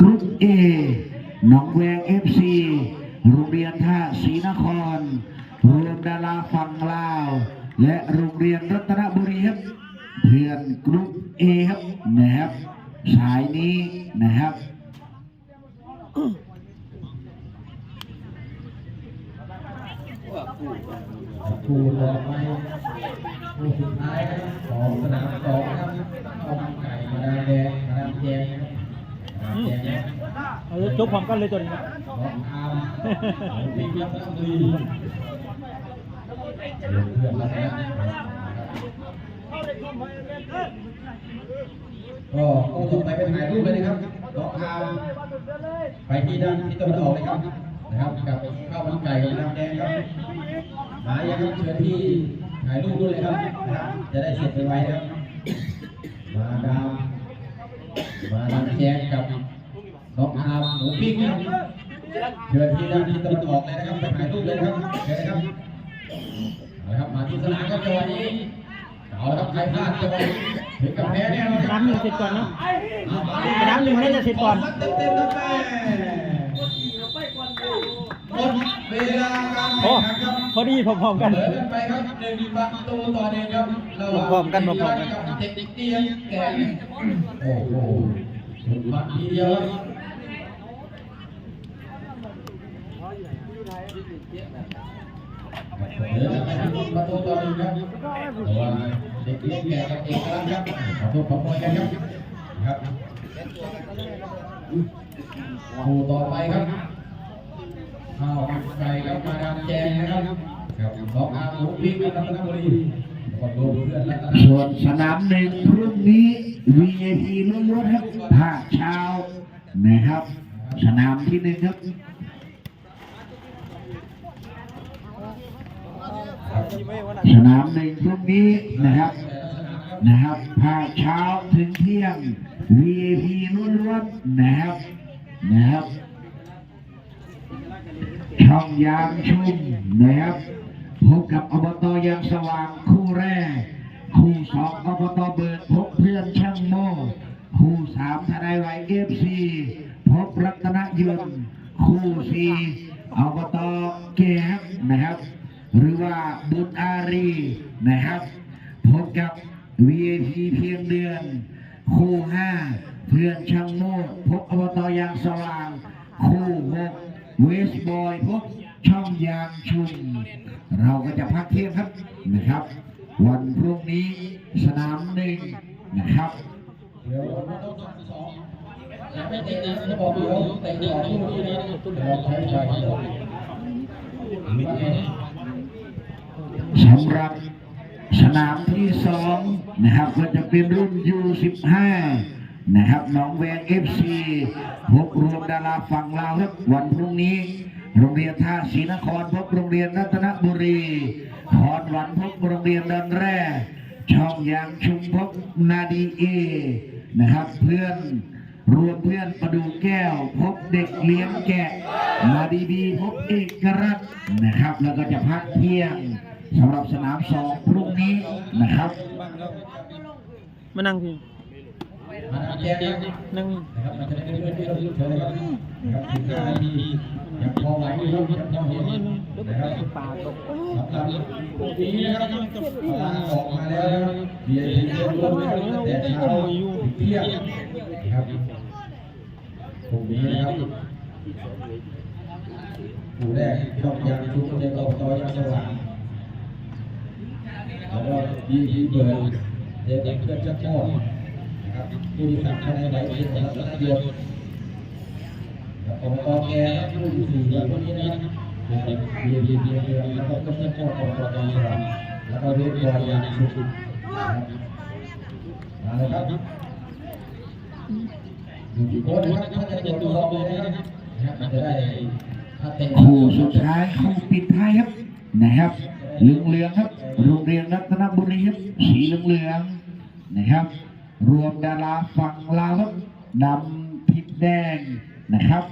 กรุ๊ปเอหนองแวงเอฟซีโรงเรียนท่าศรีนคร รวมดาราฝั่งลาว และโรงเรียนรัตนบุรีครับเพื่อนกรุ๊ปเอครับนะครับ สายนี้นะครับคู่ต่อไปคู่สุดท้ายของสนามสองครับต้มไก่มาดามแดงมาดามแดง เอาจบพร้อมกันเลยตัวนี้นะน้องอาร์มของทีมยักษ์บุรีเพื่อนเพื่อนแล้วนะก็ก็ต่อไปไปถ่ายรูปเลยนะครับน้องอาไปที่ด้านที่ตะวันออกเลยครับ นะครับกับข้าวมันไก่มาดามแดงครับมายังครับเชิญที่ถ่ายรูปด้วยเลยครับนะครับ จะได้เสร็จไวๆนะครับ มาดามมาดามแจงกับ น้องอาร์มหมูปิ้งนะครับเชิญที่ด้านที่ตะวันออกเลยนะครับไปถ่ายรูปเลยนะครับเชิญนะครับเอาละครับมาที่สนามครับจังหวะนี้เอาละครับใครพลาดจังหวะนี้ถึงกับแพ้แน่นอนคน้ำหนึ่งเสร็จก่อนเนอะเอามาน้ำหนึ่งน่าจะเสร็จก่อนเต็มๆครับแม่หมดเวลาการโอ้แข่งขันครับพอดีพร้อมๆกันเปิดกันไปครับหนึ่งประตูต่อหนึ่งครับระหว่างพร้อมกันพร้อมกันบเด็กๆเตี้ยแก่โอ้โหสุดมันทีเดียวครับ เดินไปที่ประตูต่อหนึ่งครับระว่างเด็กเลี้ยงแก่กับเอกลักษณ์ครับขอโทษขอโทษกันครับครับคู่ต่อไปครับข้าวมันไก่ครับมาดามแจงนะครับครับน้องอาหมูปิ้งรัตนบุรีขอโทษเพื่อนรัตนส่วนสนามหนึ่งพรุ่งนี้ VIP ล้วนๆครับภาคเช้านะครับ สนามที่หนึ่งครับ สนามหนึ่งพรุ่งนี้นะครับ นะครับภาคเช้าถึงเที่ยง VIP ล้วนๆนะครับนะครับ ช่องยางชุ่มนะครับพบกับอบตยางสว่างคู่แรก คู่สองอบตเบิกพบเพื่อนช่างโม่คู่สามทนายไวเอฟซีพบรัตนยนต์คู่สี่ หรือว่าบุญอารีนะครับ พบกับ VIP เพียงเดือน คู่ห้าเพื่อนช่างโม่พบอบตยางสว่าง คู่หกเวสบอยพบช่องยางชุมเราก็จะพักเที่ยงครับนะครับ วันพรุ่งนี้สนามหนึ่งนะครับเดี๋ยวต้องสองยังไม่ติดนะจะบอกเดี๋ยวแต่งต่อคู่นี้นะเราใช้ใช้ สำหรับสนามที่สองนะครับก็จะเป็นรุ่น U15 นะครับหน้องแวง FC พบรวมดาราฝั่งลาวครับวันพรุ่งนี้ โรงเรียนท่าศรีนครพบโรงเรียนรัตนบุรีขอนหวันพบโรงเรียนดอนแร่ช่องยางชุมพบนาดีเอนะครับ เพื่อนรวมเพื่อนประดูแก้ว พบเด็กเลี้ยงแกะนาดีบีพบเอกรัตนะครับ แล้วก็จะพักเที่ยง สำหรับสนามสองพรุ่งนี้นะครับมานั่งพี่มาดามแจงนะนั่งนะครับมันจะได้เพื่อนที่เราเชิญครับนะครับถึงห้านาทียังพอไหวอยู่ครับยังพอเห็นนะครับปากตกสำหรับปีนี้นะครับพลังออกมาแล้วนะครับเบียร์เย็นๆร่วมนะครับตั้งแต่เช้าถึงเที่ยงนะครับตรงนี้นะครับผู้แรกช่องยางชุบเจอบตยางสว่าง แล้วก็ยียีเบิร์ดเจอเพื่อนชักโมกนะครับผู้ที่สั่งคะแนนไหลเป็นของรัตนยนต์อบตแกนะครับผู้ที่สี่เนี่ยพวกนี้นะครับเบียร์เบียร์เบียร์เบียร์เบียร์แล้วก็ต้มยำโคตรปลาองแล้วก็เรียกบอยยางชุบมาเลยครับอยู่ที่โค้ดนะครับถ้าจะตัวรองเลยนะครับนะครับมันจะได้ถ้าเต็มคู่สุดท้ายคู่ปิดท้ายครับนะครับ เหลืองเหลืองครับ โรงเรียนรัตนบุรีครับสีเหลืองเหลืองนะครับ รวมดาราฝั่งลาวครับนำทิพแดงนะครับ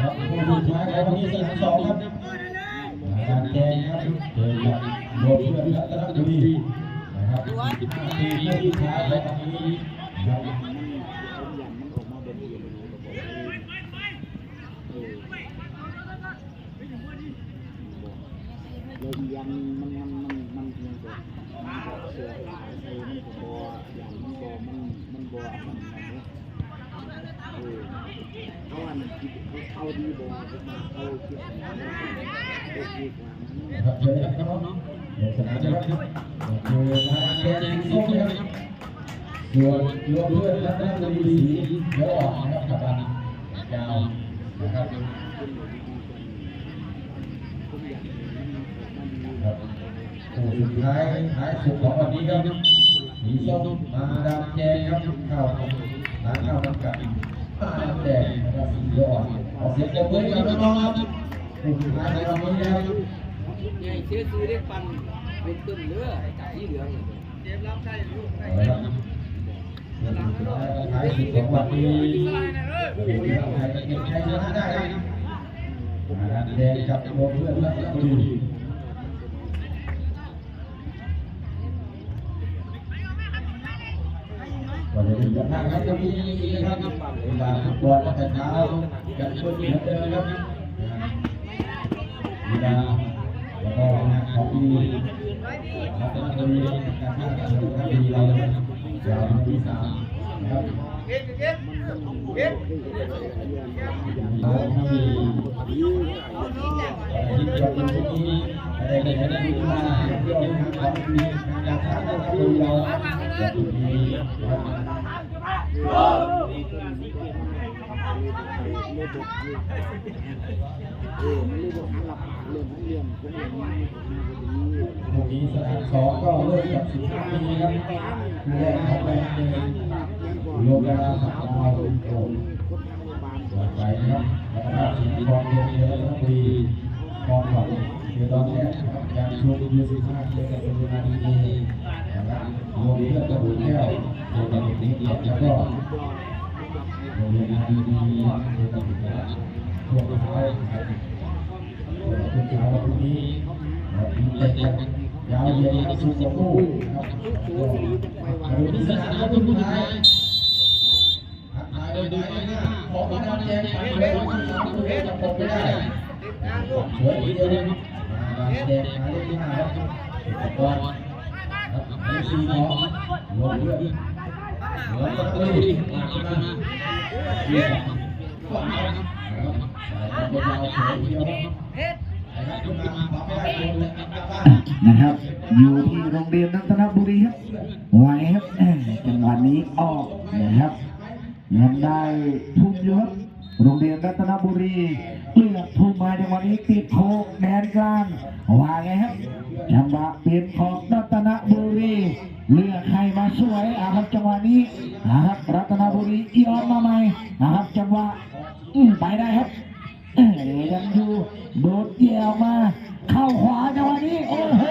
ครับผู้สุด ท้ายของที่สนามสองครับการแจ้งครับเจอกับโรเพื่อนรัตนบุรีนะครับทีมไม่ที่ท้ายของนี้นะครับลยยันมันมันมันมันยังก็มันก็เสือหลายเออมันก็บ่อย่างมันบ่มันมันบ่อันนั้นนะเนาะเออเขาอันคิดเขาเข้าดีบ่ามาเขาดว่าเขา คิดว่ามันนะครับเชิญครับน้องลงสนามเลยครับเจอการแจ้งส้มนะครับส่วนโรเพื่อนรัตนบุรีสีเขียวอ่อนนะครับกับอันยาวนะครับครับคู่สุดท้ายท้ายสุดของวันนี้ครับสีส้มมาดามแดงครับเข้าร้านข้าวมันไก่มาดามแดงนะครับสีเยอ่อน ขอเสียงปรบมือให้กับน้องๆครับคู่สุดท้ายของวันนี้นะครับใหญ่เชื่อซื้อได้ปันเป็นตึ้มเนื้อจากที่เหลืองเอาละครับคู่สุดท้ายท้ายสุดของวันนี้ดูที่ใครจะเก็บชัยชนะได้ครับมาดามแดงกับโรเพื่อนรัต นบุรีวันนี้จะพาครับจะมีอีกนะครับเวลาฟุตบอลตั้งแต่เช้ากันเพื่อนเหมือนเดิมครับเวลาแล้วก็งานของดีรับเป็นตัวนี้การท่าการทำดีเรานะครับยาวที่สามนะครับเราที่ที่เกี่ยวกับตร งนี้อะไรในคณะที่มาเที่ยวทางของดีการท่าการทำดีเราจะดีนะครับเออมันเลยบอกหันหลับเรื่องเรื่องพวกนี้มันมาพอดีพรุ่งนี้สนามสองก็เริ่มกับสิบห้าปีครับคือแรกของแบงค์เองรวมเวลาสัปดาห์โอ้คนทางโงพยาบาลหลากหลายนะครับแล้วก็ทีมกองเรือเรือแล้วก็ปีกองฝัง เรือตอนแรกนะครับการชมเรือสิบห้าเรือกับเรือนาดีนะครับรวมเพื่อนกระดูกแก้วเรือกับเด็กนี้แล้วก็เรือนาดีเรือกับเด็กแล้วช่วงท้ายครับคุณเช้าวันนี้มีเตะยาวเย็นครับสู้กับคู่ครับมาดูที่สนามครับทุกท่านทักทายโดยดีนะของมาดามแดงไปเลยสามตัวเองจะพบไม่ได้สวยทีเดียวนะครับมามแดงหมายเลขห้าครับก่อนครับเลขสี่ของรวมเพื่อนเหลือลอตเตอรี่หลักมาเยี่ยมก่อนครับบอลยาวสวยเดียวครับนะครับ อยู่ที่โรงเรียนรัตนบุรีครับไหวครับจังหวะนี้ออกนะครับยังได้ทุ่มอยู่ครับ โรงเรียนรัตนบุรีเลือกทุ่มมาจังวะนี้ติดโคกแดนกลางว่าไงครับจังหวะเปลี่ยนของรัตนบุรีเลือกใครมาสวยอะครับจังหวะนี้นะครับรัตนบุรียอนมาใหม่นะครับจังหวะไปได้ครับยังอยู่โดดเกี่ยวมา เข้าขวาจังหวะนี้โอ้โห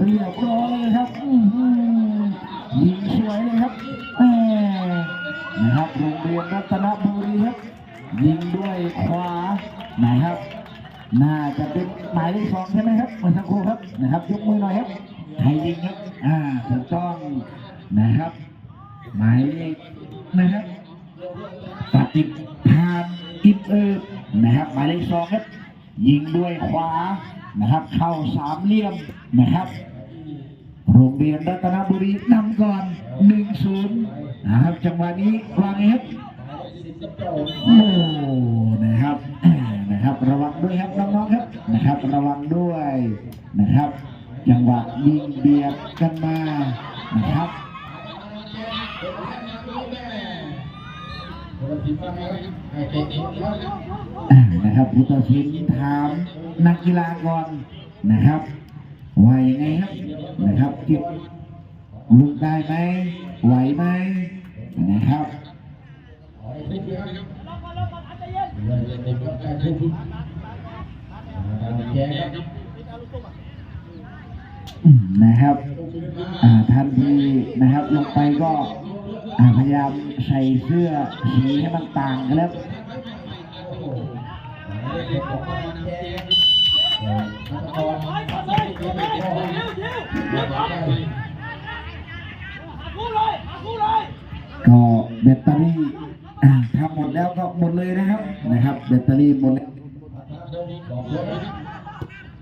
เรียบร้อยเลยครับอื้อหือยิงสวยเลยครับแหม่ นะครับโรงเรียนรัตนบุรีครับ ยิงด้วยขวานะครับ น่าจะเป็นหมายเลขสองใช่ไหมครับเมื่อสักครู่ครับนะครับ ยกมือหน่อยครับใครยิงครับอ่าถูกต้องนะครับ หมายเลขนะครับปฏิทานอินเออร์นะครับ หมายเลขสองครับ ยิงด้วยขวานะครับ เข้าสามเหลี่ยมนะครับโรงเรียนรัตนบุรีนำก่อน1-0นะครับจังหวะนี้วางไงครับ โอ้นะครับนะครับ ระวังด้วยครับน้องๆครับนะครับ ระวังด้วยนะครับ จังหวะยิงเบียดกันมานะครับนะครับผู้ตัดสินถามนักกีฬาก่อนนะครับว่ายังไงครับนะครับจิตลุกได้ไหมไหวไหมนะครับ นะครับได้เล่นในมุมรขึ้ท่ครับนะครับท่านที่นะครับลงไปก็พยายามใส่เสื้อสีให้มันต่างกันแล้วก็แบตเตอรี่ อ่าทำหมดแล้วก็หมดเลยนะครับนะครับแบตเตอรี่หมดแล้วบอกเลยนะ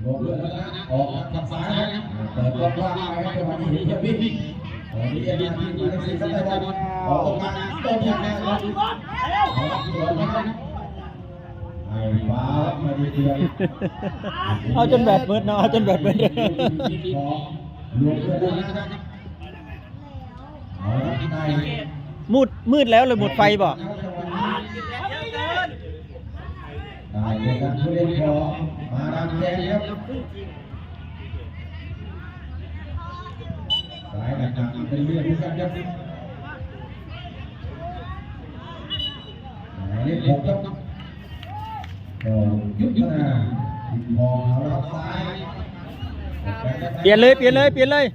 ลงเลยนะออกทางซ้ายนะเปิดกว้างๆไปให้จังหวะนี้เฮียบิ๊กตอนนี้เอ็นอาร์ทีมาเลเซียก็ได้บอลออกมาโดนอย่างแรงเลยเอาละสวยนะครับไอ้ฟ้ามาดีเดียวเอาจนแบตเบิดเนาะเอาจนแบตเบิดรวมเลยนะครับเอาละได้ มืดแล้วเลยหมดไฟบ่ได้เลยครับผู้เล่นของมาดามแดงครับสายหนักๆเป็นเรื่องเหมือนกันครับหมายเลขหกครับก็ยุทธนาทิมทอเอาละครับซ้ายเปลี่ยนเลยเปลี่ยนเลยเปลี่ยนเลย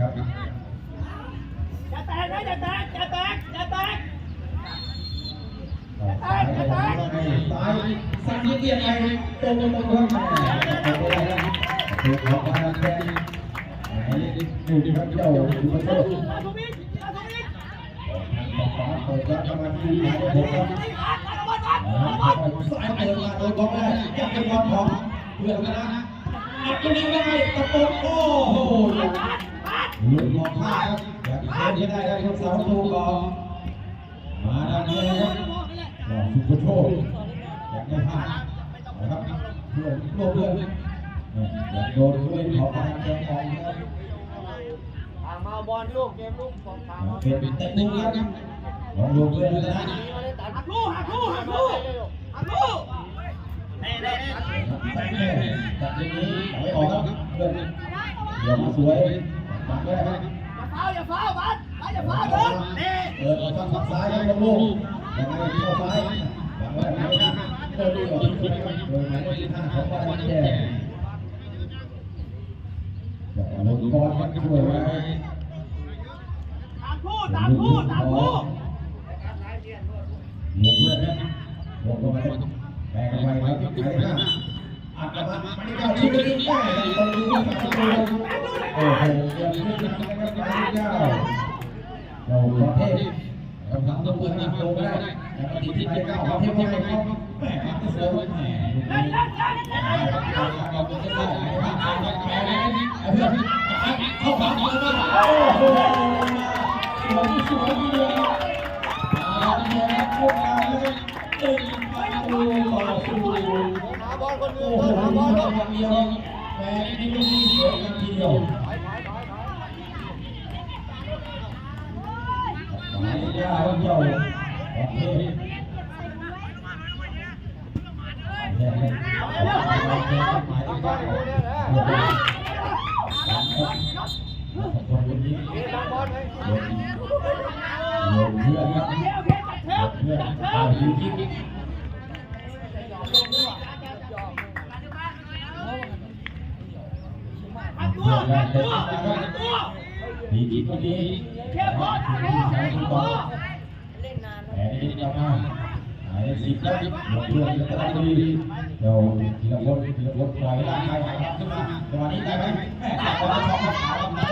ครับอย่าแตกนะอย่าแตกอย่าแตกอย่าแตกซ้ายซ้ายซ้ายสักนิดเดียวไอ้ตรงตรงตรงตรงไปได้ครับถูกออกมาแทนหมายเลขดูดิครับเจ้าดูครับเจ้าอาทุมิกอาทุมิกฟ้าเปิดรับเข้ามาที่หมายเลขหกครับสายเปิดมาโดยบอลได้ยังเป็นบอลของเพื่อนกันนะอัดตรงนี้ได้ตะโกนโอ้โห ลุดมองพลาครับอยากเล่นได้ได้ครับสาวตูก่อนมาด้านนี้นะครับก็สุภโชคอยากได้พลาดนะครับเพื่อนโลเพื่อนอยากโดนผู้เล่นของมาแกงออกนะครับมาบอลลูกเกมลูกสองทางเป็นเต็มหนึ่งแล้วครับของโลเพื่อนนะหักลูกหักลูกหักลูกหักลูกเน่เน่เน่จัดนี้จัดนี้ไม่ออกครับเพื่อนเดี๋ยวมาสวยตัดได้ครับ อย่าฟาวอย่าฟาวบัสไปอย่าฟาวเด้อเน่เปิดออกทางฝั่งซ้ายครับลูกยังไงเข้าซ้ายหวังว่าไหนนะเปิดดีกว่าที่สุดครับโดยหมายเลขที่ห้าของบ้านแย่ลงบอลครับช่วยไว้ตามคู่ตามคู่ตามคู่หมุนเลยนะลงมาแบกไปครับหมายเลขห้า อัดกลับมาหมายเลขเก้าชิงได้ตรงนี้ครับโอ้โหเยี่ยมขึ้นะครับหมาเลขเก้าเราประเทศเราทำตัวเปิดหน้าลงไม่ได้แต่ปฏิทินไปเก้าประเทศไทยเขาแหมมันเสือมันแหมเราเป็นเจ้าไหนบ้างเราแพ้เลยไอ้เพื่อนเข้าฝังเลยว่าโอ้โหสวยสวยเลยมาแล้วพวกเราเลยตึงประตูต่อสู้โอ้โห บอลคนเดียวแหมนี่ก็มีสวยกันทีเดียวหมายเลขเก้าเจ้าประเภทหมายเลขเก้าคนนี้ลงเพื่อนครับเพื่อนเอาดีกิ๊กเพื่อนได้เลยนะครับ ดีกิ๊กคนนี้เทียบพอตามคู่ตามคู่แหมนี่เจ้ามาหายสิบแล้วหมดเพื่อนจะได้ดีเดี๋ยวทีละคนทีละคนปล่อยร่างกายหายขึ้นมาจังหวะนี้ได้ไหมแม่ตัดบอลชอบขาทำได้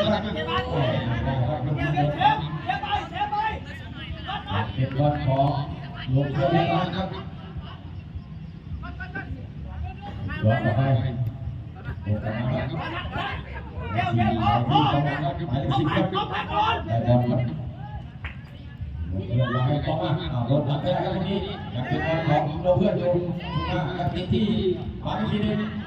ไหมแหมได้ครับเทียบเพื่เทีอยนบเทียบไปเทียบไปเป็นบอลของลงเพื่อนนะครับย้อนกลับไปโอ้กลับมาครับสี่หมายที่กำลังครับหมายเลขสิบครับได้บอลครับเพื่อนเราให้กองมาอ่ารถรับไปได้ครับวันนี้อยากเป็นบอลของเราเพื่อนอยู่มาทีที่มาอีกทีนึง